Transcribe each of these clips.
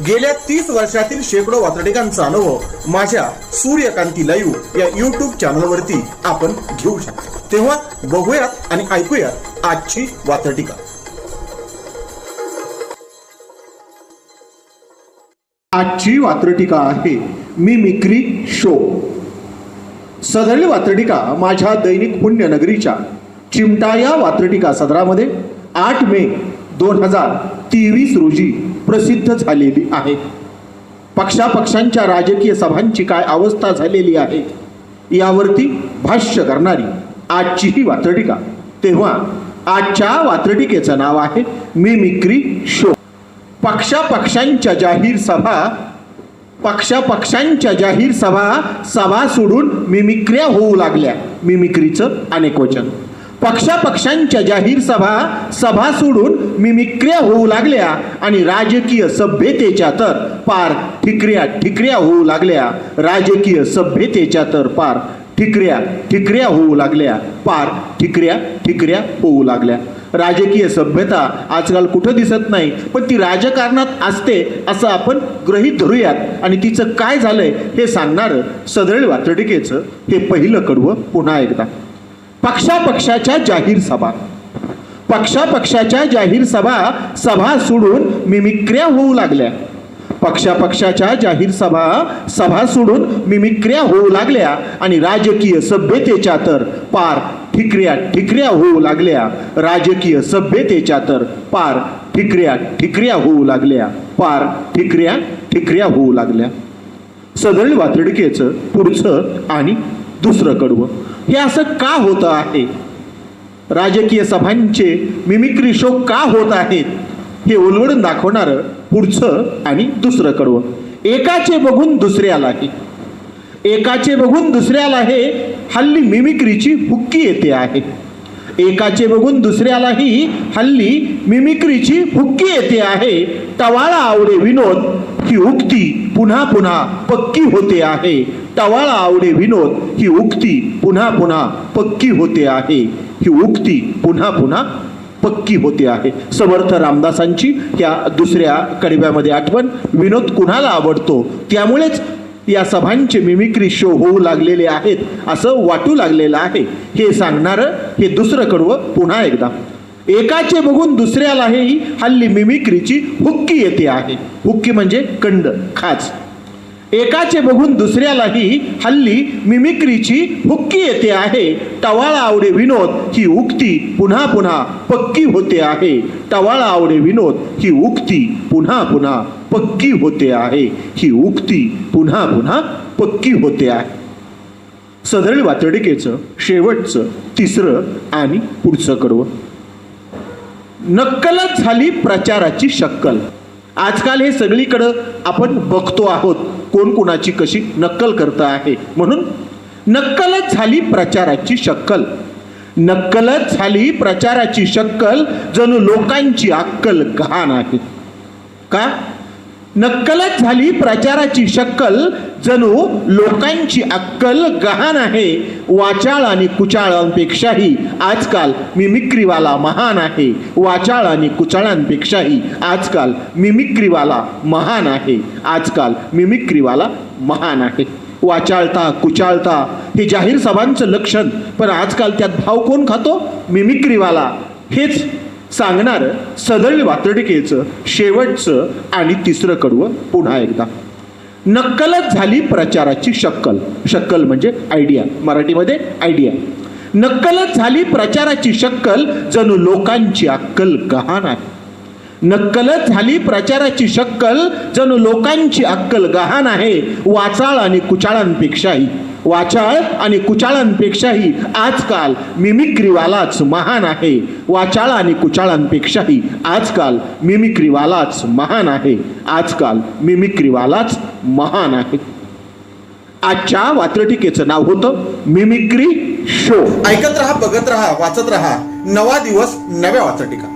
गेल्या तीस वर्षातील शेकडो वातडिकांचा अनुभव माझ्या सूर्यकांती लाईव्ह या युट्यूब चॅनलवरती आपण घेऊ शकतो. तेव्हा बघूयात आणि ऐकूयात आजची वातडिका आजची वात्रटिका आहे मी मिक्री शो. सदरली वात्रटिका माझ्या दैनिक पुण्यनगरीच्या चिमटा या वात्रटिका सदरामध्ये आठ मे दोन हजार तेवीस रोजी प्रसिद्ध झालेली आहे. पक्षापक्षांच्या राजकीय सभांची काय अवस्था झालेली आहे यावरती भाष्य करणारी आजची ही वात्रटिका. तेव्हा आजच्या वात्रटिकेचं नाव आहे मिमिक्री शो. पक्षापक्षांच्या जाहीर सभा पक्षापक्षांच्या जाहीर सभा सभा सोडून मिमिक्र्या होऊ लागल्या. मिमिक्रीचं अनेक वचन. पक्षापक्षांच्या जाहीर सभा सभा सोडून मिमिक्र्या होऊ लागल्या आणि राजकीय सभ्यतेच्या तर पार ठिकऱ्या ठिकऱ्या होऊ लागल्या. राजकीय सभ्यतेच्या तर पार ठिकऱ्या ठिकऱ्या होऊ लागल्या. पार ठिकऱ्या ठिकऱ्या होऊ लागल्या. राजकीय सभ्यता आजकाल कुठं दिसत नाही पण ती राजकारणात असते असं आपण ग्रहीत धरूयात. आणि तिचं काय झालंय हे सांगणारं सदळ वातडिकेचं हे पहिलं कडवं पुन्हा एकदा. पक्षापक्षाच्या जाहीर सभा. पक्षापक्षाच्या जाहीर सभा सभा सोडून मिमिक्र्या होऊ लागल्या. पक्षापक्षाच्या जाहीर सभा सभा सोडून मिमिक्र्या होऊ लागल्या आणि राजकीय सभ्यतेच्या तर पार ठिकऱ्या ठिकऱ्या होऊ लागल्या. राजकीय सभ्यतेच्या तर पार ठिकऱ्या ठिकऱ्या होऊ लागल्या. पार ठिकऱ्या ठिकऱ्या होऊ लागल्या. सदळ वातडकेचं पुढचं आणि दुसरं कडवं. हे असं का होतं आहे? राजकीय सभांचे मिमिक्री शो का होत आहेत? हे उलगडून दाखवणारं पुढचं आणि दुसरं कडवं एकाचे बघून दुसऱ्याला हे एकाचे बघून दुसऱ्याला हे हल्ली मिमिक्रीची हुक्की येते आहे. एकाचे बघून दुसऱ्यालाही हल्ली मिमिक्रीची हुक्की येते आहे. टवाळा आवडे विनोद ही उक्ती पुन्हा पुन्हा पक्की होते आहे. टवाळा आवडे विनोद ही उक्ती पुन्हा पुन्हा पक्की होते आहे. ही उक्ती पुन्हा पुन्हा पक्की होते आहे. समर्थ रामदासांची या दुसऱ्या कडव्यामध्ये आठवण विनोद कुणाला आवडतो? त्यामुळेच या सभांचे मिमिक्री शो होऊ लागलेले आहेत असं वाटू लागलेलं आहे. हे सांगणारं हे दुसरं कडवं पुन्हा एकदा. एकाचे बघून दुसऱ्यालाही हल्ली मिमिक्रीची हुक्की येते आहे. हुक्की म्हणजे कंड खाच एकाचे बघून दुसऱ्यालाही हल्ली मिमिक्रीची हुक्की येते आहे. टवाळा आवडे विनोद ही उक्ती पुन्हा पुन्हा पक्की होते आहे. टवाळा आवडे विनोद ही उक्ती पुन्हा पुन्हा पक्की होते आहे. ही उक्ती पुन्हा पुन्हा पक्की होते आहे. सदळ वातडिकेचं शेवटचं तिसरं आणि पुढचं कडवं. नक्कलच झाली प्रचाराची शक्कल. आजकाल हे सगळीकडं आपण बघतो आहोत. कोण कोणाची कशी नक्कल करत आहे. म्हणून नक्कलच झाली प्रचाराची शक्कल. नक्कलच झाली प्रचाराची शक्कल जणू लोकांची अक्कल घाण आहे. का? नक्कलच झाली प्रचाराची शक्कल. जणू लोकांची अक्कल गहाण आहे. वाचाळ आणि कुचाळांपेक्षाही आजकाल मिमिक्रीवाला महान आहे. वाचाळ आणि कुचाळांपेक्षाही आजकाल मिमिक्रीवाला महान आहे. आजकाल मिमिक्रीवाला महान आहे. वाचाळता कुचाळता हे जाहीर सभांचं लक्षण. पण आजकाल त्यात भाव कोण खातो? मिमिक्रीवाला. हेच सांगणारं सदळ वातडिकेचं शेवटचं आणि तिसरं कडवं पुन्हा एकदा. नक्कलच झाली प्रचाराची शक्कल. शक्कल म्हणजे आयडिया मराठीमध्ये आयडिया नक्कलच झाली प्रचाराची शक्कल जणू लोकांची अक्कल गहाण आहे. नक्कलच झाली प्रचाराची शक्कल जणू लोकांची अक्कल गहाण आहे. वाचाळ आणि कुचाळांपेक्षाही. वाचाळ आणि कुचाळांपेक्षाही आजकाल मिमिक्रीवालाच महान आहे. वाचाळ आणि कुचाळांपेक्षाही आजकाल मिमिक्रीवालाच महान आहे. आजकाल मिमिक्रीवालाच महान आहे. आजच्या वात्रटिकेचं नाव होतं मिमिक्री शो. ऐकत रहा बघत रहा वाचत रहा. नवा दिवस नव्या वाचटिका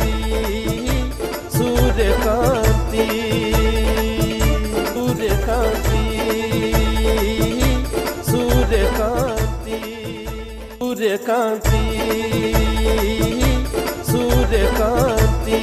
ಕಾಂತಿ ಸೂರ್ಯಕಾಂತಿ